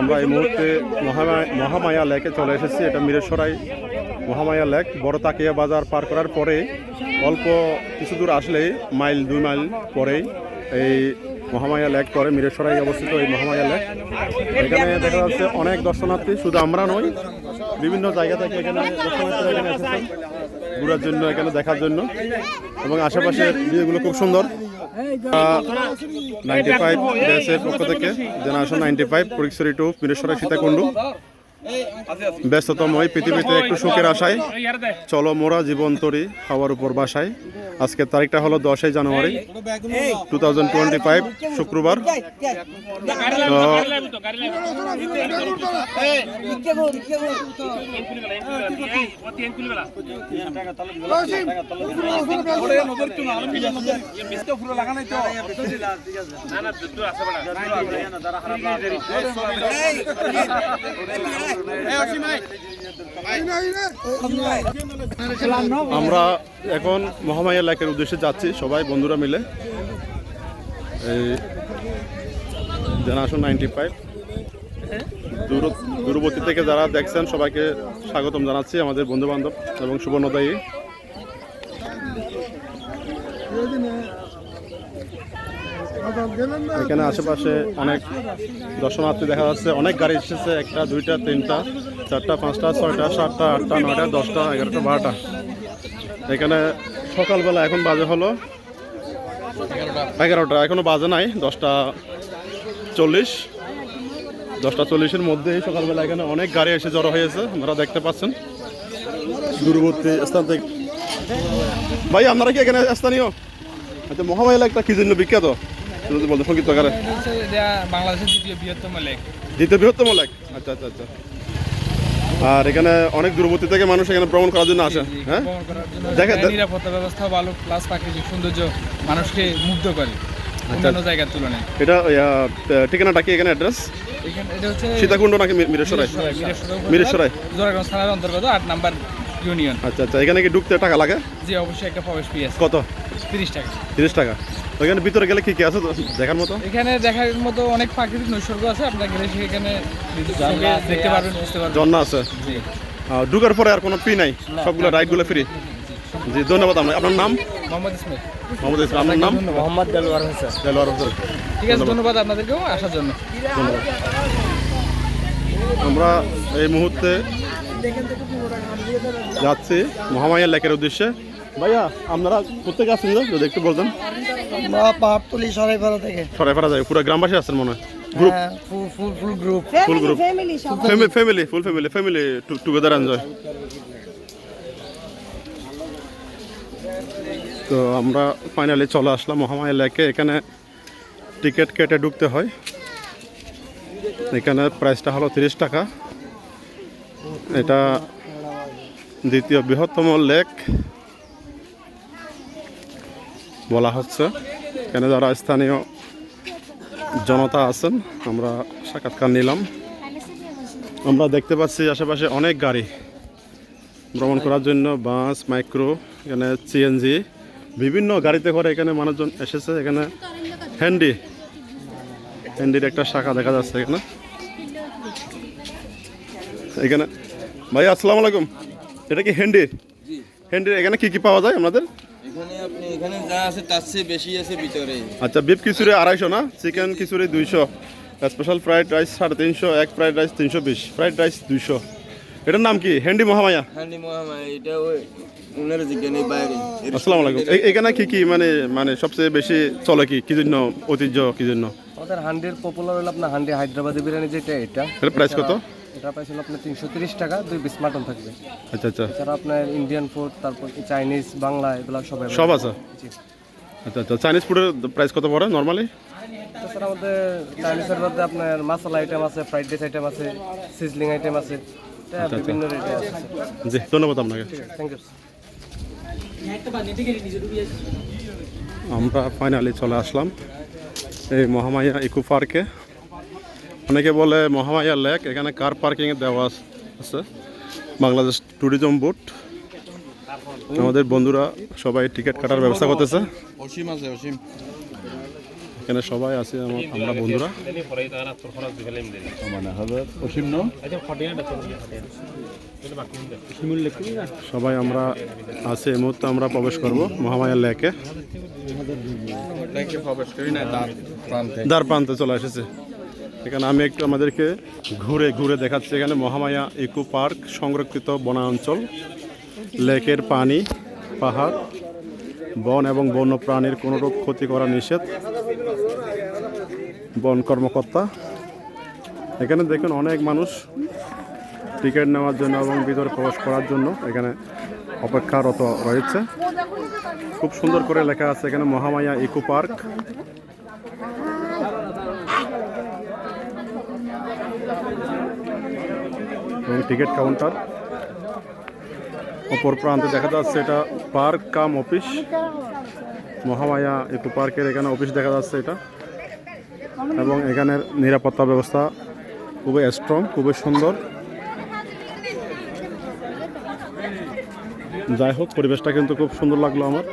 আমরা এই মুহূর্তে মহামায়া মহামায়া লেকে চলে এসেছি, এটা মিরেশ্বরাই মহামায়া লেক। বড় তাকিয়া বাজার পার করার পরে, অল্প কিছু দূর আসলেই, মাইল, দুই মাইল পরেই এই মহামায়া লেক পরে মিরেশ্বরাই অবস্থিত এই মহামায়া লেক। এখানে দেখা যাচ্ছে অনেক দর্শনার্থী, শুধু আমরা নই, বিভিন্ন জায়গা থেকে এখানে দর্শনার্থীরা এখানে এসেছেন, ঘোরার জন্য, এখানে দেখার জন্য। এবং আশেপাশের ভিউগুলো খুব সুন্দর। নাইনটি ফাইভ ডেসের পক্ষ থেকে জেনারেশন নাইনটি ফাইভ পরিক্সরি টু বীরেশ্বরা সীতাকুণ্ডু। ব্যস্ততম এই পৃথিবীতে একটু সুখের আশায়। চলো মোরা জীবন তরি হওয়ার উপর বাসায়। আজকের তারিখটা হলো দশই January two thousand twenty five শুক্রবার আমরা এখন মহামায়া লেকের উদ্দেশ্যে যাচ্ছি, সবাই বন্ধুরা মিলে। এই জেনারেশন নাইনটি ফাইভ। দূরবর্তী থেকে যারা দেখছেন, সবাইকে স্বাগতম জানাচ্ছি আমাদের বন্ধু বান্ধব এবং সুবর্ণদায়ী। এখানে আশেপাশে অনেক দর্শনার্থী দেখা যাচ্ছে, অনেক গাড়ি এসেছে, একটা, দুইটা, তিনটা, চারটা, পাঁচটা, ছয়টা, সাতটা, আটটা, নয়টা, দশটা, এগারোটা, বারোটা। এখানে সকালবেলা এখন বাজে হলো এগারোটা। এখনও বাজে নাই, দশটা চল্লিশ। দশটা চল্লিশের মধ্যেই সকালবেলা এখানে অনেক গাড়ি এসে জড়ো হয়েছে, আপনারা দেখতে পাচ্ছেন। দূরবর্তী স্থান থেকে ভাই, আপনারা কি এখানে স্থানীয়? আচ্ছা মহামাইল একটা কি জন্য বিখ্যাত? যদি বলতে বাংলাদেশের দ্বিতীয় বৃহত্তম লেক দ্বিতীয় বৃহত্তম লেক। আচ্ছা আচ্ছা আচ্ছা। আর এখানে অনেক দূরবর্তী থেকে মানুষ এখানে ভ্রমণ করার জন্য আসে হ্যাঁ? নিরাপত্তা ব্যবস্থা ভালো প্লাস প্রাকৃতিক সৌন্দর্য মানুষকে মুগ্ধ করে অন্যান্য জায়গার তুলনায়। এটা ঠিকানাটা কি এখানে অ্যাড্রেস সীতাকুণ্ড নাকি মিরেশ্বরাই? মিরেশ্বরাই জোরাগঞ্জ থানার অন্তর্গত আট নাম্বার ইউনিয়ন। আচ্ছা আচ্ছা। এখানে কি ঢুকতে টাকা লাগে? যে অবশ্যই একটা প্রবেশ ফি আছে। কত? তিরিশ টাকা। তিরিশ টাকা। তো এখানে ভিতরে গেলে কি কি আছে দেখার মতো? এখানে দেখার মতো অনেক প্রাকৃতিক নৈসর্গ আছে আপনারা গেলে সেখানে দেখতে পারবেন বুঝতে পারবেন। ঝর্ণা আছে? ঢুকার পরে আর কোনো ফি নাই? সবগুলো রাইডগুলো ফ্রি জি ধন্যবাদ আপনার আপনার নাম? মোহাম্মদ ইসমাইল। মোহাম্মদ ইসলাম আপনার নাম? মোহাম্মদ দেলোয়ার হোসেন। দেলোয়ার হোসেন। ঠিক আছে ধন্যবাদ। আপনাদেরকেও আসার জন্য। আমরা এই মুহূর্তে যাচ্ছি মহামায়া লেকের উদ্দেশ্যে। ভাইয়া আপনারা কোথেকে আসছেন যদি একটু বলতেন। আমরা পাহাড়তলি সরাইপাড়া থেকে। সরাই ফেরা যায় পুরো গ্রামবাসী আসছেন মনে হয়? Group full full full group full group family family full family family together enjoy তো আমরা ফাইনালি চলে আসলাম মহামায়া লেকে। এখানে টিকিট কেটে ঢুকতে হয়। এখানে প্রাইসটা হলো তিরিশ টাকা। এটা দ্বিতীয় বৃহত্তম লেক। বলা হচ্ছে। এখানে যারা স্থানীয় জনতা আছেন আমরা সাক্ষাৎকার নিলাম। আমরা দেখতে পাচ্ছি আশেপাশে অনেক গাড়ি ভ্রমণ করার জন্য বাস মাইক্রো এখানে সিএনজি বিভিন্ন গাড়িতে করে এখানে মানুষজন এসেছে। এখানে হ্যান্ডি হ্যান্ডির একটা শাখা দেখা যাচ্ছে এখানে। এখানে ভাই আসসালামু আলাইকুম। এটা কি হ্যান্ডি হ্যান্ডির এখানে কি কি পাওয়া যায় আমাদের এখানে আপনি এখানে যা আছে তার চেয়ে বেশি আছে ভিতরে। আচ্ছা বিফ খিচুড়ি আড়াইশো না? চিকেন খিচুড়ি দুইশো। স্পেশাল ফ্রাইড রাইস সাড়ে তিনশো এক ফ্রাইড রাইস তিনশো বিশ। ফ্রাইড রাইস দুইশো। এটার নাম কি? হ্যান্ডি মহামায়া? হান্ডি মহামায় এটা ওই উনার জিজ্ঞানি বাইরে। আসসালামু আলাইকুম। এখানে কি কি মানে মানে সবচেয়ে বেশি চলে কি? কি জন্য ঐতিহ্য কি জন্য? আমাদের হান্ডির পপুলার হলো আপনার হান্ডি হায়দ্রাবাদি বিরিয়ানি যেটা এটা। প্রাইস কত? এটা পাইছিল আপনার তিনশো তিরিশ টাকা দুই পিস মাটন থাকবে। আচ্ছা আচ্ছা। এছাড়া আপনার ইন্ডিয়ান ফুড তারপর চাইনিজ বাংলা এগুলো সব সব আছে? জি। আচ্ছা আচ্ছা। চাইনিজ ফুডের প্রাইস কত পড়ে নর্মালি তাছাড়া আমাদের চাইনিজের মধ্যে আপনার মশলা আইটেম আছে ফ্রাইড রাইস আইটেম আছে সিজলিং আইটেম আছে বিভিন্ন রেটে আছে। জি ধন্যবাদ আপনাকে। থ্যাংক ইউ আমরা ফাইনালি চলে আসলাম এই মহামায়া ইকো পার্কে অনেকে বলে মহামায়া লেক এখানে কার পার্কিংয়ে দেওয়া আছে। বাংলাদেশ ট্যুরিজম বোর্ড আমাদের বন্ধুরা সবাই টিকিট কাটার ব্যবস্থা করতেছে। অসীম আছে অসীম। এখানে সবাই আছে আমার- বন্ধুরা। মানে হবে অসীম ন? সবাই আমরা আছে এই মুহূর্তে আমরা প্রবেশ করব মহামায়া লেকে। দ্বার প্রান্তে চলে এসেছে। এখানে আমি একটু আমাদেরকে ঘুরে ঘুরে দেখাচ্ছি। এখানে মহামায়া ইকো পার্ক, সংরক্ষিত বনাঞ্চল, লেকের পানি, পাহাড়, বন এবং বন্য প্রাণীর কোনোরূপ ক্ষতি করা নিষেধ, বন কর্মকর্তা। এখানে দেখুন অনেক মানুষ টিকিট নেওয়ার জন্য এবং ভিতরে প্রবেশ করার জন্য এখানে অপেক্ষারত রয়েছে। খুব সুন্দর করে লেখা আছে এখানে মহামায়া ইকো পার্ক। এবং টিকিট কাউন্টার। অপর প্রান্তে দেখা যাচ্ছে এটা park cum office. Mahamaya eco পার্কের এখানে অফিস দেখা যাচ্ছে এটা। এবং এখানের নিরাপত্তা ব্যবস্থা খুবই স্ট্রং খুবই সুন্দর। যাই হোক, পরিবেশটা কিন্তু খুব সুন্দর লাগল আমার।